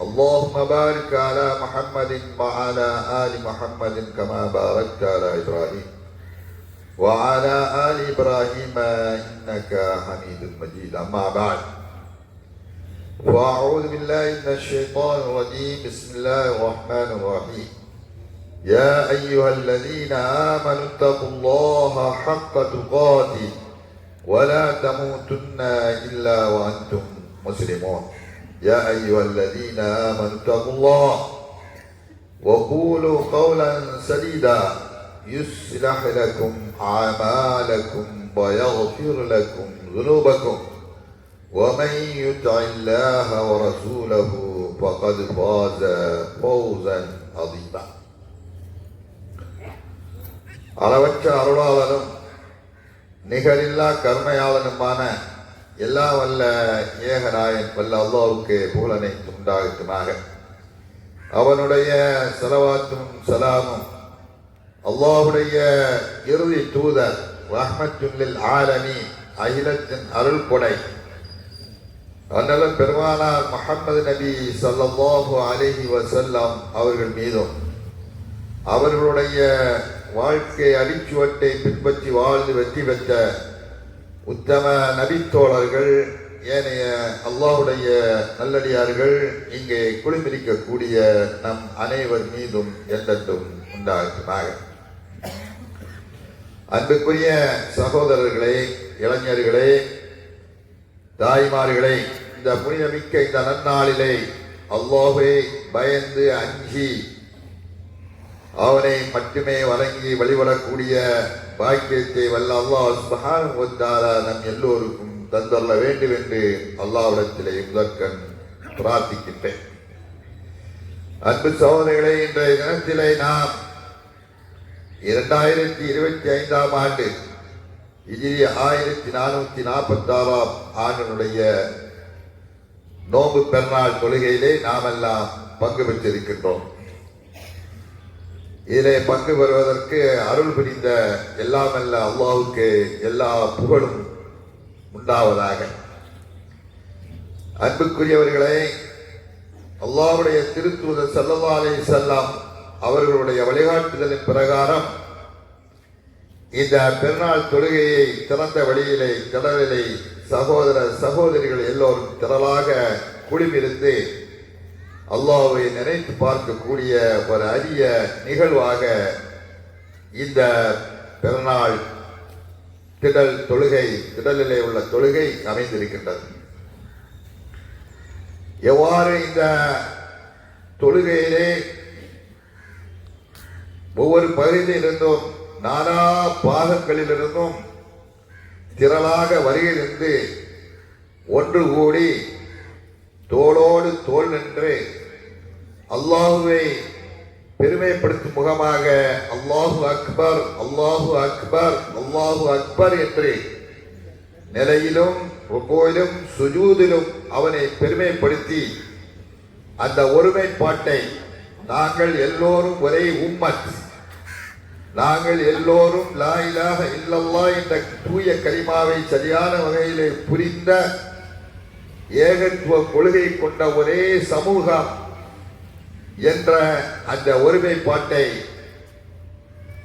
اللهم بارك على محمد وعلى آل محمد كما باركت على إبراهيم وعلى آل إبراهيم إنك حميد مجيد. أما بعد فأعوذ بالله من الشيطان الرجيم. بسم الله الرحمن الرحيم. يا أيها الذين آمنوا اتقوا الله حق تقاته ولا تموتن إلا وأنتم مسلمون. يا ايها الذين امنوا اتقوا الله وقولوا قولا سديدا يصلح لكم اعمالكم ويغفر لكم ذنوبكم ومن يطع الله ورسوله فقد فاز فوزا عظيما அளவற்ற அருளாளனும் நிகரில்லா கருணையாளனுமான எல்லா வல்ல ஏகநாயன் வல்ல அல்லாவுக்கு புகழனை உண்டாகட்டுமாக. அவனுடைய செலவாத்தும் சலாமும் அல்லாவுடைய இறுதி தூதர் ரஹ்மத்துல்லில் ஆலமி அகிலத்தின் அருள் கொடை. அதனால பெருமானார் முஹம்மது நபி ஸல்லல்லாஹு அலைஹி வசல்லாம் அவர்கள் மீதும் அவர்களுடைய வாழ்க்கை அடிச்சுவட்டை பின்பற்றி வாழ்ந்து வெற்றி பெற்ற உத்தம நபித்தோழர்கள் ஏனைய அல்லாஹுடைய நல்லடியார்கள் இங்கே குளிமிரிக்கக்கூடிய நம் அனைவர் மீதும் என்றென்றும் உண்டாகட்டுமாக அன்புக்குரிய சகோதரர்களே இளைஞர்களே தாய்மார்களே இந்த புனிதமிக்க இந்த நன்னாளிலே அல்லாஹே பயந்து அஞ்சி அவனை மட்டுமே வழங்கி வழிபடக்கூடிய பாக்கியத்தை வல்ல அல்லாஹ் சுப்ஹானஹு நம் எல்லோருக்கும் தந்தரல வேண்டும் என்று அல்லாவிடத்திலே முதற்கண் பிரார்த்திக்கின்றேன். அன்பு சோதனைகளை இன்றைய தினத்திலே நாம் இரண்டாயிரத்தி இருபத்தி ஐந்தாம் ஆண்டு இஜி ஆயிரத்தி நானூத்தி நாற்பத்தி ஆறாம் ஆண்டினுடைய நோம்பு பெருநாள் தொழுகையிலே நாமெல்லாம் பங்கு பெற்றிருக்கின்றோம். இதிலே பங்கு பெறுவதற்கு அருள் புரிந்த எல்லாமல்ல அல்லாவுக்கு எல்லா புகழும் உண்டாவதாக. அன்புக்குரியவர்களே அல்லாவுடைய திருத்தூதர் ஸல்லல்லாஹு செல்லாம் அவர்களுடைய வழிகாட்டுதலின் பிரகாரம் இந்த பெருநாள் தொழுகையை திறந்த வழியிலே திடலிலே சகோதர சகோதரிகள் எல்லோரும் திரளாக குழுமிருந்து அல்லாவை நினைத்து பார்க்கக்கூடிய ஒரு அரிய நிகழ்வாக இந்த பிறநாள் திடல் தொழுகை திடலிலே உள்ள தொழுகை அமைந்திருக்கின்றது. எவ்வாறு இந்த தொழுகையிலே ஒவ்வொரு பகுதியிலிருந்தும் நானா பாகங்களிலிருந்தும் திரளாக வருகிறது ஒன்று கூடி தோளோ அல்லாஹுவை பெருமைப்படுத்தும் முகமாக அல்லாஹு அக்பர் அல்லாஹு அக்பர் அல்லாஹு அக்பர் என்று நிலையிலும் ஒவ்வொயிலும் சுஜூதிலும் அவனை பெருமைப்படுத்தி அந்த ஒருமைப்பாட்டை நாங்கள் எல்லோரும் ஒரே உம்மத் நாங்கள் எல்லோரும் லா இலாஹ இல்லல்லா என்ற தூய கரிமாவை சரியான வகையிலே புரிந்த ஏகத்துவ கொள்கை கொண்ட ஒரே சமூகம். என்ற அந்த ஒருமைப்பாட்டை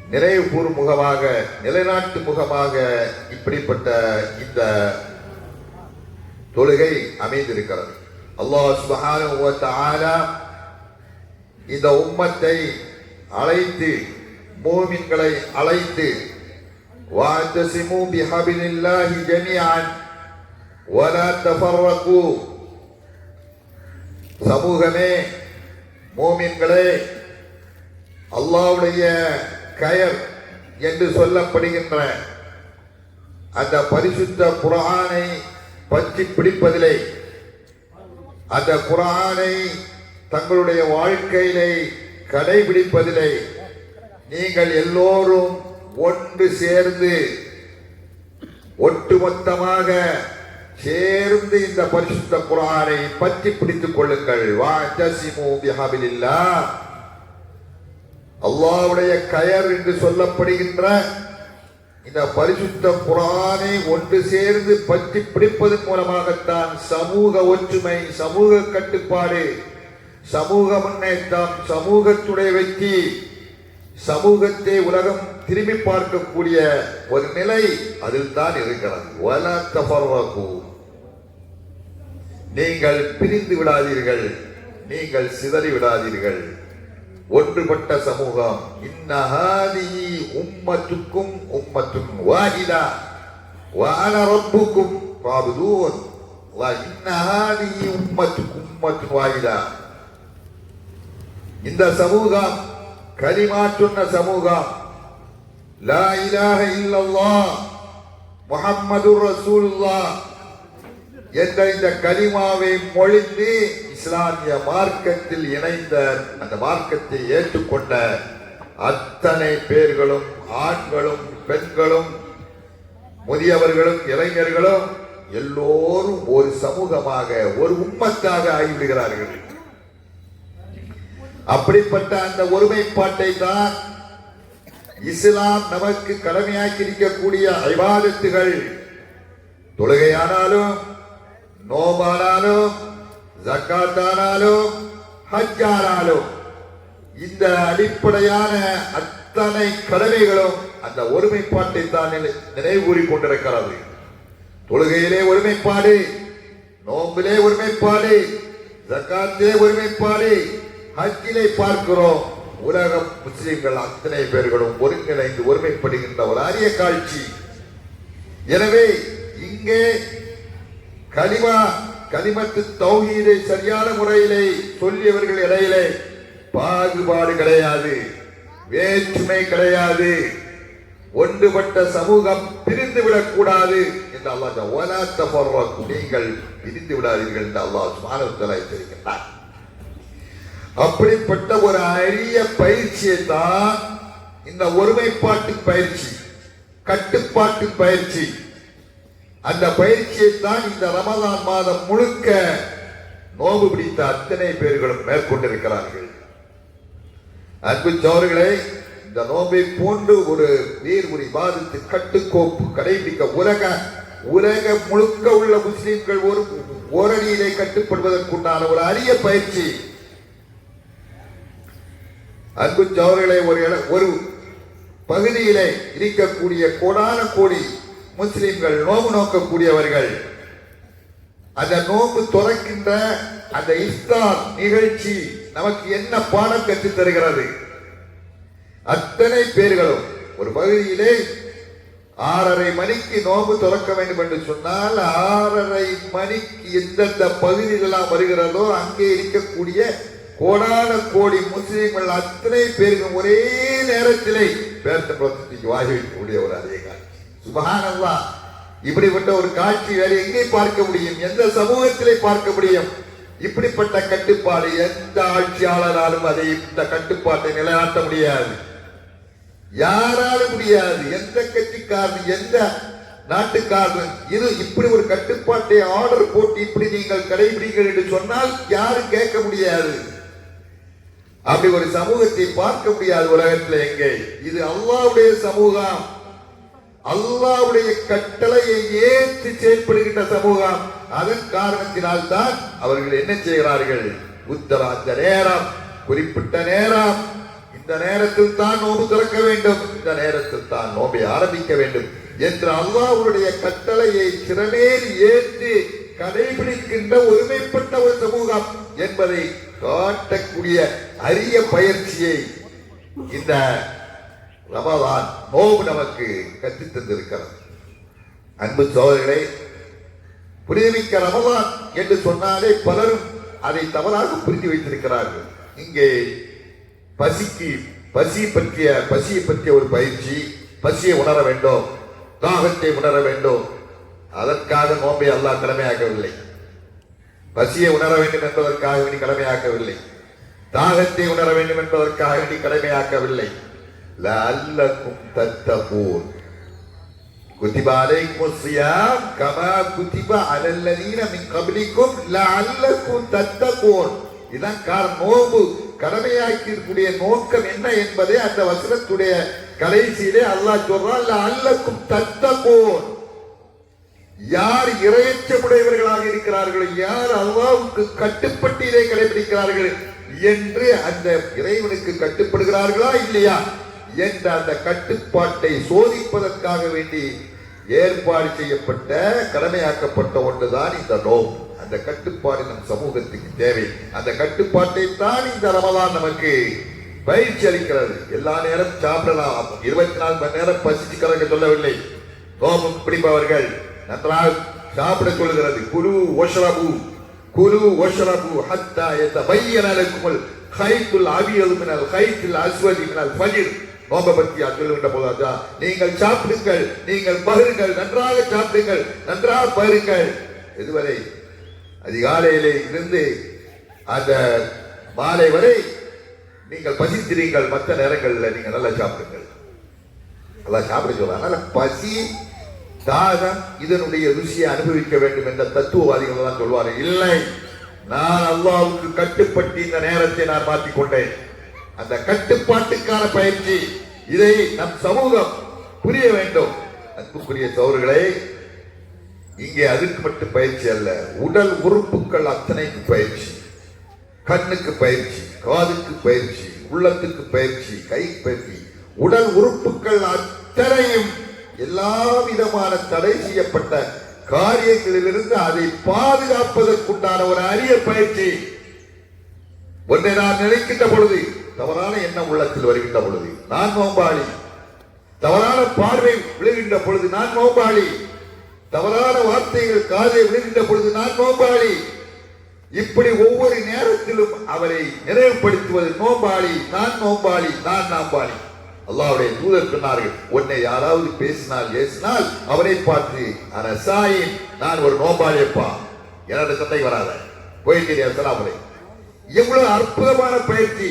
நிறைவு முகமாக நிலைநாட்டு முகமாக இப்படிப்பட்ட இந்த தொழுகை அமைந்திருக்கிறது. அல்லாஹ் சுப்ஹானஹு இந்த உம்மத்தை அழைத்து மூமின்களை அழைத்து வாத்தசிமு பிஹபிலில்லாஹி ஜமீஅன் வலா தஃபர்ரகு. சமூகமே மூமின்களே அல்லாவுடைய கயர் என்று சொல்லப்படுகின்ற அந்த பரிசுத்த குரானை பற்றி பிடிப்பதிலே அந்த குரானை தங்களுடைய வாழ்க்கையிலே கடைபிடிப்பதிலே நீங்கள் எல்லோரும் ஒன்று சேர்ந்து ஒட்டுமொத்தமாக சேர்ந்து இந்த பரிசுத்த குரானை பற்றி பிடித்துக் கொள்ளுங்கள். அல்லாவுடைய கயர் என்று சொல்லப்படுகின்ற இந்த பரிசுத்த குரானை ஒன்று சேர்ந்து பற்றி பிடிப்பதன் மூலமாகத்தான் சமூக ஒற்றுமை சமூக கட்டுப்பாடு சமூக முன்னேற்றம் சமூகத்துடைய வெற்றி சமூகத்தை உலகம் திரும்பி பார்க்கக்கூடிய ஒரு நிலை அதில் தான் இருக்கிறது. வல நீங்கள் பிரிந்து விடாதீர்கள். நீங்கள் சிதறி விடாதீர்கள். ஒன்றுபட்ட சமூகம் இன்னஹாதி உம்மத்துக்கும் உம்மத்தும் வாஹிதா வான ரப்புக்கும் பாபுதூன் இன்னஹாதி உம்மத்துக்கும் உம்மத்தும் வாஹிதா. இந்த சமூகம் கரிமாற்றுன்ன சமூகம் லா இலாஹ இல்லல்லாஹ் முஹம்மதுர் ரசூலுல்லாஹ் என்ற இந்த கரிமாவை மொழிந்து இஸ்லாமிய மார்க்கத்தில் இணைந்த அந்த மார்க்கத்தை ஏற்றுக்கொண்ட அத்தனை பேர்களும் ஆண்களும் பெண்களும் முதியவர்களும் இளைஞர்களும் எல்லோரும் ஒரு சமூகமாக ஒரு உம்மத்தாக ஆகிவிடுகிறார்கள். அப்படிப்பட்ட அந்த ஒருமைப்பாட்டை தான் இஸ்லாம் நமக்கு கடமையாக்கி இருக்கக்கூடிய ஐவாதத்துகள். தொழுகையானாலும் நோபானாலும் ஜக்காத்தானாலும் ஹஜ்ஜானாலும் இந்த அடிப்படையான அத்தனை கடமைகளும் அந்த ஒருமைப்பாட்டை தான் நினை- நினைவு கூறிக் கொண்டிருக்கிறது. தொழுகையிலே ஒருமைப்பாடு நோம்பிலே ஒருமைப்பாடு ஜக்காத்திலே ஒருமைப்பாடு ஹஜ்ஜிலே பார்க்கிறோம். உலக முஸ்லிம்கள் அத்தனை பேர்களும் ஒருங்கிணைந்து ஒருமைப்படுகின்ற ஒரு அரிய காட்சி. எனவே இங்கே கலிமா கலிமத்து தௌஹீதை சரியான முறையிலே சொல்லியவர்கள் இடையிலே பாகுபாடு கிடையாது வேற்றுமை கிடையாது ஒன்றுபட்ட சமூகம் பிரிந்து விடக்கூடாது என்று அல்லாஹ் ஓலாத்த தஃபர்ரகு. நீங்கள் பிரிந்து விடாதீர்கள் என்று அல்லாஹ் சுப்ஹானஹு எச்சரிக்கின்றார் அப்படிப்பட்ட ஒரு அரிய பயிற்சியை தான் இந்த ஒருமைப்பாட்டு பயிற்சி கட்டுப்பாட்டு பயிற்சி அந்த பயிற்சியை தான் இந்த ரமதான் மாதம் முழுக்க நோம்பு பிடித்த அத்தனை பேர்களும் மேற்கொண்டிருக்கிறார்கள். அன்பு சோர்களே இந்த நோம்பை போன்று ஒரு நீர் ஒரு பாதித்து கட்டுக்கோப்பு கடைபிடிக்க உலக உலக முழுக்க உள்ள முஸ்லிம்கள் ஒரு ஓரணியிலே கட்டுப்படுவதற்குண்டான ஒரு அரிய பயிற்சி. அன்பு சோர்களே ஒரு ஒரு பகுதியிலே இருக்கக்கூடிய கோடான கோடி முஸ்லிம்கள் நோம்பு நோக்கக்கூடியவர்கள். அந்த நோம்பு துறக்கின்ற அந்த இஸ்தான் நிகழ்ச்சி நமக்கு என்ன பாடம் கற்றுத் தருகிறது? அத்தனை பேர்களும் ஒரு பகுதியிலே ஆறரை மணிக்கு நோம்பு துறக்க வேண்டும் என்று சொன்னால் ஆறரை மணிக்கு எந்தெந்த பகுதிகளெல்லாம் வருகிறதோ அங்கே இருக்கக்கூடிய கோடான கோடி முஸ்லிம்கள் அத்தனை பேருக்கும் ஒரே நேரத்திலே பேர்த்த பிரசத்திக்கு வாகி ஒரு அதே காட்சி இப்படிப்பட்ட ஒரு காட்சி வேறு எங்கே பார்க்க முடியும்? எந்த சமூகத்திலே பார்க்க முடியும்? இப்படிப்பட்ட கட்டுப்பாடு எந்த ஆட்சியாளராலும் அதை இந்த கட்டுப்பாட்டை நிலைநாட்ட முடியாது. யாராலும் முடியாது. எந்த கட்சிக்காரன் எந்த நாட்டுக்காரன் இது இப்படி ஒரு கட்டுப்பாட்டை ஆர்டர் போட்டு இப்படி நீங்கள் கடைபிடிங்கள் என்று சொன்னால் யாரும் கேட்க முடியாது. அப்படி ஒரு சமூகத்தை பார்க்க முடியாது உலகத்தில் எங்கே? இது அல்லாவுடைய சமூகம். அல்லாவுடைய கட்டளையை ஏற்று செயல்படுகின்ற சமூகம் அதன் காரணத்தினால் தான் அவர்கள் என்ன செய்கிறார்கள்? உத்தரா அந்த நேரம் குறிப்பிட்ட நேரம். இந்த நேரத்தில் தான் நோம்பு திறக்க வேண்டும். இந்த நேரத்தில் தான் நோம்பை ஆரம்பிக்க வேண்டும் என்று அல்லாவுடைய கட்டளையை சிறமேறி ஏற்று கடைபிடிக்கின்ற ஒருமைப்பட்ட ஒரு சமூகம் என்பதை காட்டக்கூடிய அரிய பயிற்சியை இந்த ரமலான் நோவு நமக்கு கற்றுத் தந்திருக்கிறது. அன்பு சோதரிகளை புரிதமிக்க ரமலான் என்று சொன்னாலே பலரும் அதை தவறாக புரிந்து வைத்திருக்கிறார்கள். இங்கே பசிக்கு பசி பற்றிய பசியை பற்றிய ஒரு பயிற்சி பசியை உணர வேண்டும் தாகத்தை உணர வேண்டும். அதற்காக நோம்பை அல்லாஹ் கடமையாக்கவில்லை. பசியை உணர வேண்டும் என்பதற்காக வேண்டி கடமையாக்கவில்லை. தாகத்தை உணர வேண்டும் என்பதற்காக வேண்டி கடமையாக்கவில்லை. லஅல்லக்கும் தத்தகூன் كتب عليكم الصيام كما كتب على الذين من قبلكم لعلكم تتقون இதான் காரணம் நோன்பு கடமையாக்கிக்கூடிய நோக்கம் என்ன என்பதை அந்த வசனத்துடைய கடைசியிலே அல்லாஹ் சொல்றான் அல்லக்கும் தத்தகோன் யார் இரையச்சமுடையவர்களாக இருக்கிறார்களோ யார் அல்லாவுக்கு கட்டுப்பட்டு இதை கடைபிடிக்கிறார்கள் என்று அந்த இறைவனுக்கு கட்டுப்படுகிறார்களா இல்லையா என்ற அந்த கட்டுப்பாட்டை சோதிப்பதற்காக வேண்டி ஏற்பாடு செய்யப்பட்ட கடமையாக்கப்பட்ட ஒன்றுதான் இந்த நோம் அந்த கட்டுப்பாடு நம் சமூகத்துக்கு தேவை. அந்த கட்டுப்பாட்டை தான் இந்த ரமலான் நமக்கு பயிற்சி அளிக்கிறது. எல்லா நேரம் சாப்பிடலாம். இருபத்தி நாலு மணி நேரம் பசிச்சு கலக்க சொல்லவில்லை. நோம்பு பிடிப்பவர்கள் நன்றாக சாப்பிட சொல்கிறது. குரு ஒஷரபு குரு ஒஷரபு ஹத்தா எத்தபையன லக்குமுல் ஹைத்துல் அவியல் மினல் ஹைத்துல் அஸ்வதி மினல் ஃபஜிர். நோம்பை பற்றி சொல்லுகின்ற போதாச்சா நீங்கள் சாப்பிடுங்கள் நீங்கள் பகிருங்கள் நன்றாக சாப்பிடுங்கள் நன்றாக பகிருங்கள். இதுவரை அதிகாலையிலே இருந்து அந்த மாலை வரை நீங்கள் பசித்திரீங்கள் மற்ற நேரங்களில் நீங்கள் நல்லா சாப்பிடுங்கள். நல்லா சாப்பிட சொல்ல அதனால பசி தாகம் இதனுடைய ருசியை அனுபவிக்க வேண்டும் என்ற தத்துவவாதிகள் தான் சொல்வார்கள். இல்லை நான் அல்லாவுக்கு கட்டுப்பட்டு இந்த நேரத்தை நான் மாற்றிக்கொண்டேன். அந்த கட்டுப்பாட்டுக்கான பயிற்சி. இதை நம் சமூகம் புரிய வேண்டும். அன்புக்குரிய சோர்களே இங்கே அதுக்கு மட்டும் பயிற்சி அல்ல. உடல் உறுப்புகள் அத்தனைக்கு பயிற்சி. கண்ணுக்கு பயிற்சி காதுக்கு பயிற்சி உள்ளத்துக்கு பயிற்சி கை பயிற்சி. உடல் உறுப்புகள் அத்தனையும் எல்லா விதமான தடை செய்யப்பட்ட காரியங்களிலிருந்து அதை பாதுகாப்பதற்குண்டான ஒரு அரிய பயிற்சி. ஒன்றை நான் நினைக்கின்ற பொழுது தவறான எண்ணம் உள்ளத்தில் வருகின்ற பொழுது நான் நோம்பாளி தவறான பார்வை விழுகின்ற பொழுது நான் நோம்பாளி தவறான வார்த்தைகள் காதை விழுகின்ற பொழுது நான் நோம்பாளி இப்படி ஒவ்வொரு நேரத்திலும் அவரை நினைவுபடுத்துவது நோம்பாளி நான் நோம்பாளி நான் நாம்பாளி அல்லாவுடைய தூதர் சொன்னார்கள் உன்னை யாராவது பேசினால் ஏசினால் அவரை பார்த்து அரசாயின் நான் ஒரு நோம்பாளியப்பா என்னோட சந்தை வராத. போயிட்டு அசலாமலை எவ்வளவு அற்புதமான பயிற்சி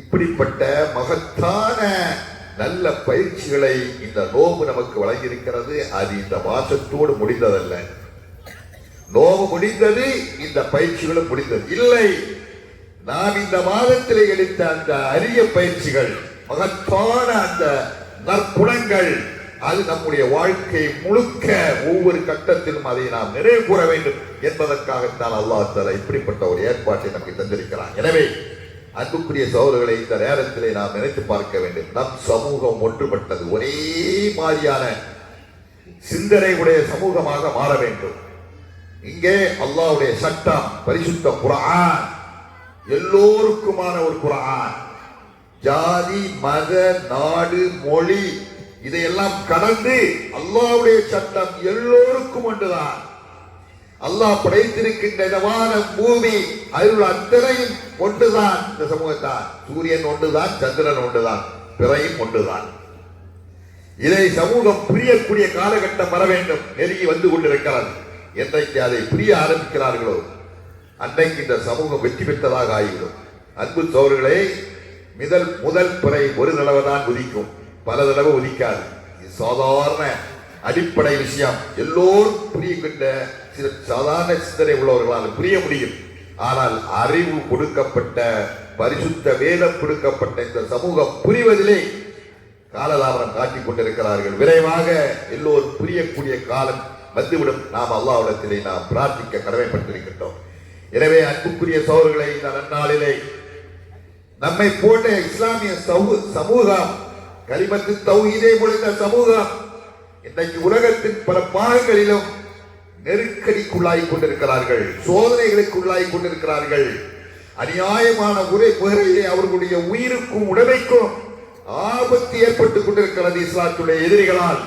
இப்படிப்பட்ட மகத்தான நல்ல பயிற்சிகளை இந்த நோம்பு நமக்கு வழங்கியிருக்கிறது. அது இந்த மாசத்தோடு முடிந்ததல்ல. நோம்பு முடிந்தது இந்த பயிற்சிகளும் முடிந்தது. இல்லை நாம் இந்த மாதத்திலே எடுத்த அந்த அரிய பயிற்சிகள் மகத்தான அந்த நற்குணங்கள் அது நம்முடைய வாழ்க்கை முழுக்க ஒவ்வொரு கட்டத்திலும் அதை நாம் நிறைவு கூற வேண்டும் என்பதற்காகத்தான் அல்லாஹ் தஆலா இப்படிப்பட்ட ஒரு ஏற்பாட்டை நமக்கு தந்திருக்கிறான். எனவே அன்புக்குரிய சோழர்களை இந்த நேரத்திலே நாம் நினைத்து பார்க்க வேண்டும். நம் சமூகம் ஒன்றுபட்டது. ஒரே மாதிரியான சிந்தனை உடைய சமூகமாக மாற வேண்டும். இங்கே அல்லாஹ்வுடைய சட்டம் பரிசுத்த குரான் எல்லோருக்குமான ஒரு குரான் ஜாதி மத நாடு மொழி இதையெல்லாம் கடந்து அல்லாவுடைய சட்டம் எல்லோருக்கும் ஒன்றுதான். அல்லாஹ் படைத்திருக்கின்ற இந்த பூமி அதில் அத்தனையும் ஒன்றுதான். இந்த சமூகத்தான் சூரியன் ஒன்றுதான் சந்திரன் ஒன்றுதான் பிறையும் ஒன்றுதான். இதை சமூகம் புரியக்கூடிய காலகட்டம் வர வேண்டும். நெருங்கி வந்து கொண்டிருக்கிறது. என்றைக்கு அதை புரிய ஆரம்பிக்கிறார்களோ அன்றைக்கு இந்த சமூகம் வெற்றி பெற்றதாக ஆகிவிடும். அன்பு சோழர்களே முதல் முதல் பிறை ஒரு தடவை தான் உதிக்கும். பல தடவை உதிக்காது. சாதாரண அடிப்படை விஷயம். எல்லோரும் புரியுகின்ற சாதாரண சிந்தனை உள்ளவர்களால் புரிய முடியும். ஆனால் அறிவு கொடுக்கப்பட்ட பரிசுத்த வேதம் கொடுக்கப்பட்ட இந்த சமூகம் புரிவதிலே காலதாமரம் காட்டிக் கொண்டிருக்கிறார்கள். விரைவாக எல்லோரும் புரியக்கூடிய காலம் வந்துவிடும். நாம் அல்லாவிடத்திலே நாம் பிரார்த்திக்க கடமைப்பட்டிருக்கின்றோம். எனவே அன்புக்குரிய சோழர்களை இந்த நன்னாளிலே நம்மை போன்ற இஸ்லாமிய சமூகம் கலிமத்து தௌஹீதே முடிந்த சமூகம் இன்றைக்கு உலகத்தின் பல பாகங்களிலும் நெருக்கடிக்குள்ளாய் கொண்டிருக்கிறார்கள் சோதனைகளுக்குள்ளாய் கொண்டிருக்கிறார்கள். அநியாயமான உரை புகரையிலே அவர்களுடைய உயிருக்கும் உடமைக்கும் ஆபத்து ஏற்பட்டுக் கொண்டிருக்கிறது இஸ்லாத்துடைய எதிரிகளால்.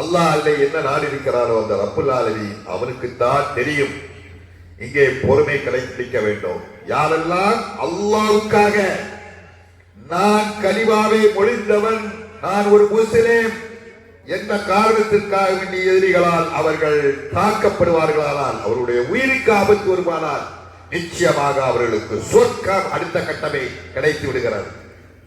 அல்லாஹ் அல்ல என்ன நாடு இருக்கிறாரோ அந்த ரப்புல் ஆலமீன் அவனுக்குத்தான் தெரியும். இங்கே பொறுமை கடைபிடிக்க வேண்டும். யாரெல்லாம் அல்லாவுக்காக நான் கலிமாவை மொழிந்தவன் நான் ஒரு முஸ்லிம் என்ற காரணத்திற்காக வேண்டிய எதிரிகளால் அவர்கள் தாக்கப்படுவார்களானால் அவருடைய உயிருக்கு ஆபத்து வருமானால் நிச்சயமாக அவர்களுக்கு சொர்க்கம் அடுத்த கட்டமே கிடைத்து விடுகிறது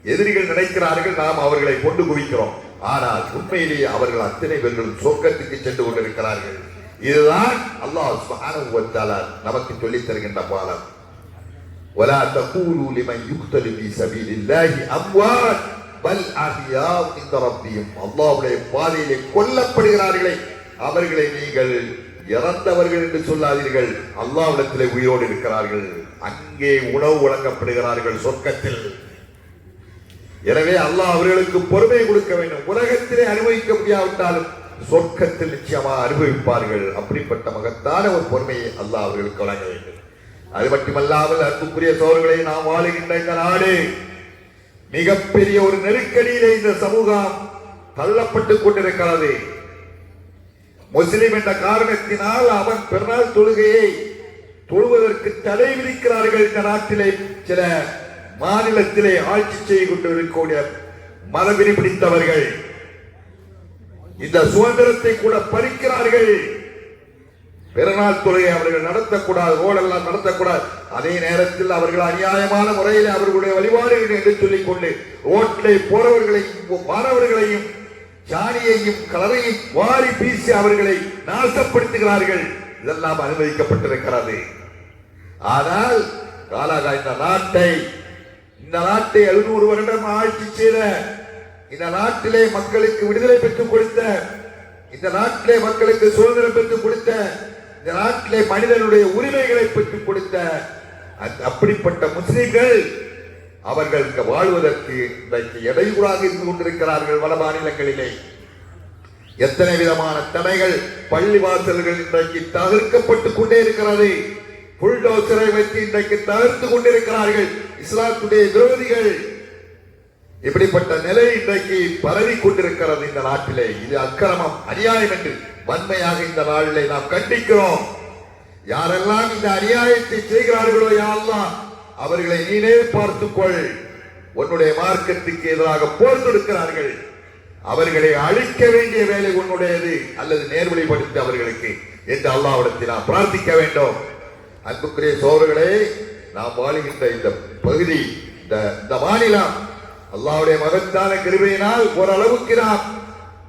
எதிரிகள் நினைக்கிறார்கள் நாம் அவர்களை கொண்டு குவிக்கிறோம் ஆனால் உண்மையிலேயே அவர்கள் அத்தனை பேர்களும் சொர்க்கத்துக்கு சென்று கொண்டிருக்கிறார்கள் இதுதான் அல்லாஹ் சுப்ஹானஹு வ தஆலா நமக்கு சொல்லித் தருகின்ற பாடம் ولا تقولوا لمن يقتل في سبيل الله اموات பல் ஆகியா இந்த ரப்பியும். அல்லாவுடைய பாதையிலே கொல்லப்படுகிறார்களே. அவர்களை நீங்கள் இறந்தவர்கள் என்று சொல்லாதீர்கள். அல்லாவிடத்திலே உயிரோடு இருக்கிறார்கள். அங்கே உணவு வழங்கப்படுகிறார்கள் சொர்க்கத்தில். எனவே அல்லாஹ் அவர்களுக்கு பொறுமை கொடுக்க வேண்டும். உலகத்திலே அனுபவிக்க முடியாவிட்டாலும் சொர்க்கத்தில் நிச்சயமாக அனுபவிப்பார்கள். அப்படிப்பட்ட மகத்தான ஒரு பொறுமையை அல்லாஹ் அவர்களுக்கு வழங்க வேண்டும். அது மட்டுமல்லாமல் அன்புக்குரிய சோழர்களை நாம் வாழுகின்ற இந்த நாடு மிகப்பெரிய ஒரு நெருக்கடியிலே இந்த சமூகம் தள்ளப்பட்டுக் கொண்டிருக்கிறது. முஸ்லிம் என்ற காரணத்தினால் அவன் பிறநாள் தொழுகையை தொழுவதற்கு தடை விதிக்கிறார்கள் இந்த நாட்டிலே சில மாநிலத்திலே ஆட்சி செய்து கொண்டிருக்கக்கூடிய மதபிரி பிடித்தவர்கள். இந்த சுதந்திரத்தை கூட பறிக்கிறார்கள். பெருநாள் துறையை அவர்கள் நடத்தக்கூடாது ஓடெல்லாம் நடத்தக்கூடாது. அதே நேரத்தில் அவர்கள் அநியாயமான முறையில் அவர்களுடைய வழிபாடுகள் என்று சொல்லிக் கொண்டு ரோட்டிலே போறவர்களையும் மாணவர்களையும் சாணியையும் கலரையும் வாரி வீசி அவர்களை நாசப்படுத்துகிறார்கள். இதெல்லாம் அனுமதிக்கப்பட்டிருக்கிறது. ஆனால் காலாகா இந்த நாட்டை இந்த நாட்டை எழுநூறு வருடம் ஆட்சி செய்த இந்த நாட்டிலே மக்களுக்கு விடுதலை பெற்றுக் கொடுத்த இந்த நாட்டிலே மக்களுக்கு சுதந்திரம் பெற்றுக் கொடுத்த இந்த நாட்டிலே மனிதனுடைய உரிமைகளை பெற்றுக் கொடுத்த அப்படிப்பட்ட முஸ்லிம்கள் அவர்கள் வாழ்வதற்கு இன்றைக்கு எடையூறாக இருந்து கொண்டிருக்கிறார்கள் வட மாநிலங்களிலே? எத்தனை விதமான தடைகள் பள்ளி வாசல்கள் இன்றைக்கு தகர்க்கப்பட்டுக் கொண்டே இருக்கிறது. புல்டோசரை வைத்து இன்றைக்கு தகர்த்து கொண்டிருக்கிறார்கள் இஸ்லாத்துடைய விரோதிகள். இப்படிப்பட்ட நிலை இன்றைக்கு பரவி கொண்டிருக்கிறது இந்த நாட்டிலே. இது அக்கிரமம் அநியாயம் என்று. வன்மையாக இந்த நாளிலே நாம் கண்டிக்கிறோம். யாரெல்லாம் இந்த அநியாயத்தை செய்கிறார்களோ யாரெல்லாம் அவர்களை நீனே பார்த்துக்கொள். உன்னுடைய மார்க்கத்துக்கு எதிராக போர் தொடுக்கிறார்கள். அவர்களை அழிக்க வேண்டிய வேலை உன்னுடையது அல்லது நேர்வழிப்படுத்த அவர்களுக்கு என்று அல்லாவிடத்தில் நாம் பிரார்த்திக்க வேண்டும். அன்புக்குரிய சோழர்களே நாம் வாழுகின்ற இந்த பகுதி இந்த இந்த மாநிலம் அல்லாவுடைய மகத்தான கிருபையினால் ஓரளவுக்கு நாம்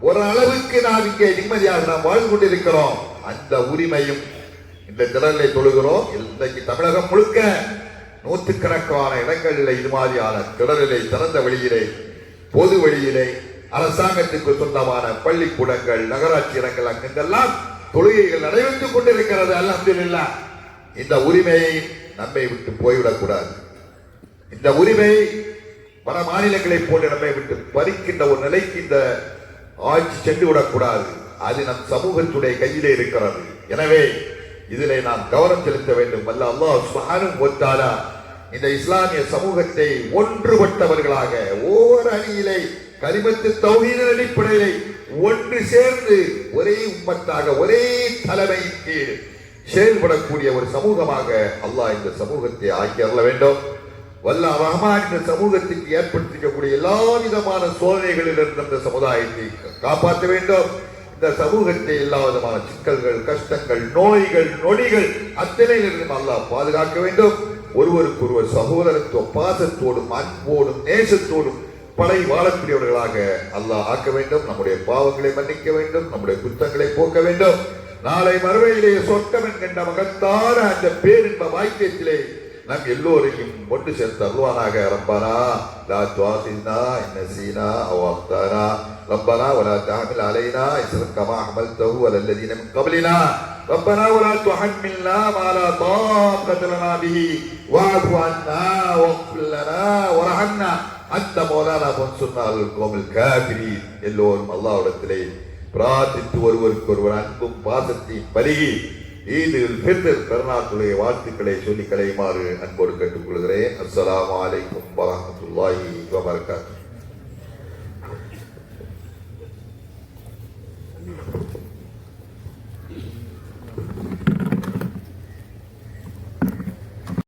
ஓரளவுக்கு நாம் இங்கே நிம்மதியாக நாம் வாழ்ந்து கொண்டிருக்கிறோம். அந்த உரிமையும் இந்த திடலை தொழுகிறோம். இன்றைக்கு தமிழகம் முழுக்க நூற்றுக்கணக்கான இடங்களில் இது மாதிரியான திடலிலே திறந்த வழியிலே பொது வழியிலே அரசாங்கத்துக்கு சொந்தமான பள்ளிக்கூடங்கள் நகராட்சி இடங்கள் அங்கெல்லாம் தொழுகைகள் நடைபெற்றுக் கொண்டிருக்கிறது. அல்ஹம்துலில்லாஹ் இந்த உரிமையை நம்மை விட்டு போய்விடக்கூடாது இந்த உரிமை வட மாநிலங்களை போன்ற நம்மை விட்டு பறிக்கின்ற ஒரு நிலைக்கு இந்த ஆட்சி சென்று விடக்கூடாது. அது நம் சமூகத்துடைய கையிலே இருக்கிறது. எனவே இதிலே நாம் கவனம் செலுத்த வேண்டும். வல்ல அல்லாஹ் சுஹானும் ஒத்தாலா இந்த இஸ்லாமிய சமூகத்தை ஒன்றுபட்டவர்களாக ஒவ்வொரு அணியிலே கரிமத்து தௌஹீதின் அடிப்படையிலே ஒன்று சேர்ந்து ஒரே உம்மத்தாக ஒரே தலைமையின் கீழ் செயல்படக்கூடிய ஒரு சமூகமாக அல்லாஹ் இந்த சமூகத்தை ஆக்கி அருள வேண்டும். வல்ல ரஹ்மான் இந்த சமூகத்துக்கு ஏற்படுத்திக்கக்கூடிய எல்லா விதமான சோதனைகளில் இருந்து இந்த சமுதாயத்தை காப்பாற்ற வேண்டும். இந்த சமூகத்தை எல்லா விதமான சிக்கல்கள் கஷ்டங்கள் நோய்கள் நொடிகள் அத்தனையிலிருந்தும் அல்லாஹ் பாதுகாக்க வேண்டும். ஒருவருக்கொருவர் சகோதரத்துவ பாசத்தோடும் அன்போடும் நேசத்தோடும் படை வாழக்கூடியவர்களாக அல்லாஹ் ஆக்க வேண்டும். நம்முடைய பாவங்களை மன்னிக்க வேண்டும். நம்முடைய குற்றங்களை போக்க வேண்டும். நாளை மறுவையிலே சொர்க்கம் என்கின்ற மகத்தான அந்த பேரின்ப வாக்கியத்திலே நம் எல்லோரையும் ஒன்று சேர்த்து அருள்வானாக ரப்பனா லா துவாசினா இன்னசீனா அவ் அக்தானா ربنا ولا تحمل علينا إسرا كما حملته على الذين من قبلنا ربنا ولا تحملنا ما لا طاقة لنا به واعف عنا واغفر لنا وارحمنا أنت مولانا فانصرنا على القوم الكافرين எல்லோரும் அல்லாஹ்விடத்திலே பிரார்த்தித்து ஒருவருக்கு ஒருவர் அன்பும் பாசத்தையும் பருகி ஈதில் ஃபித்ர் பெருநாட்டுடைய வாழ்த்துக்களை சொல்லி கலையுமாறு அன்போடு கேட்டுக்கொள்கிறேன். அஸ்லாம் அலைக்கும் வரமத்துல்லாஹி வபரகாத்துஹு.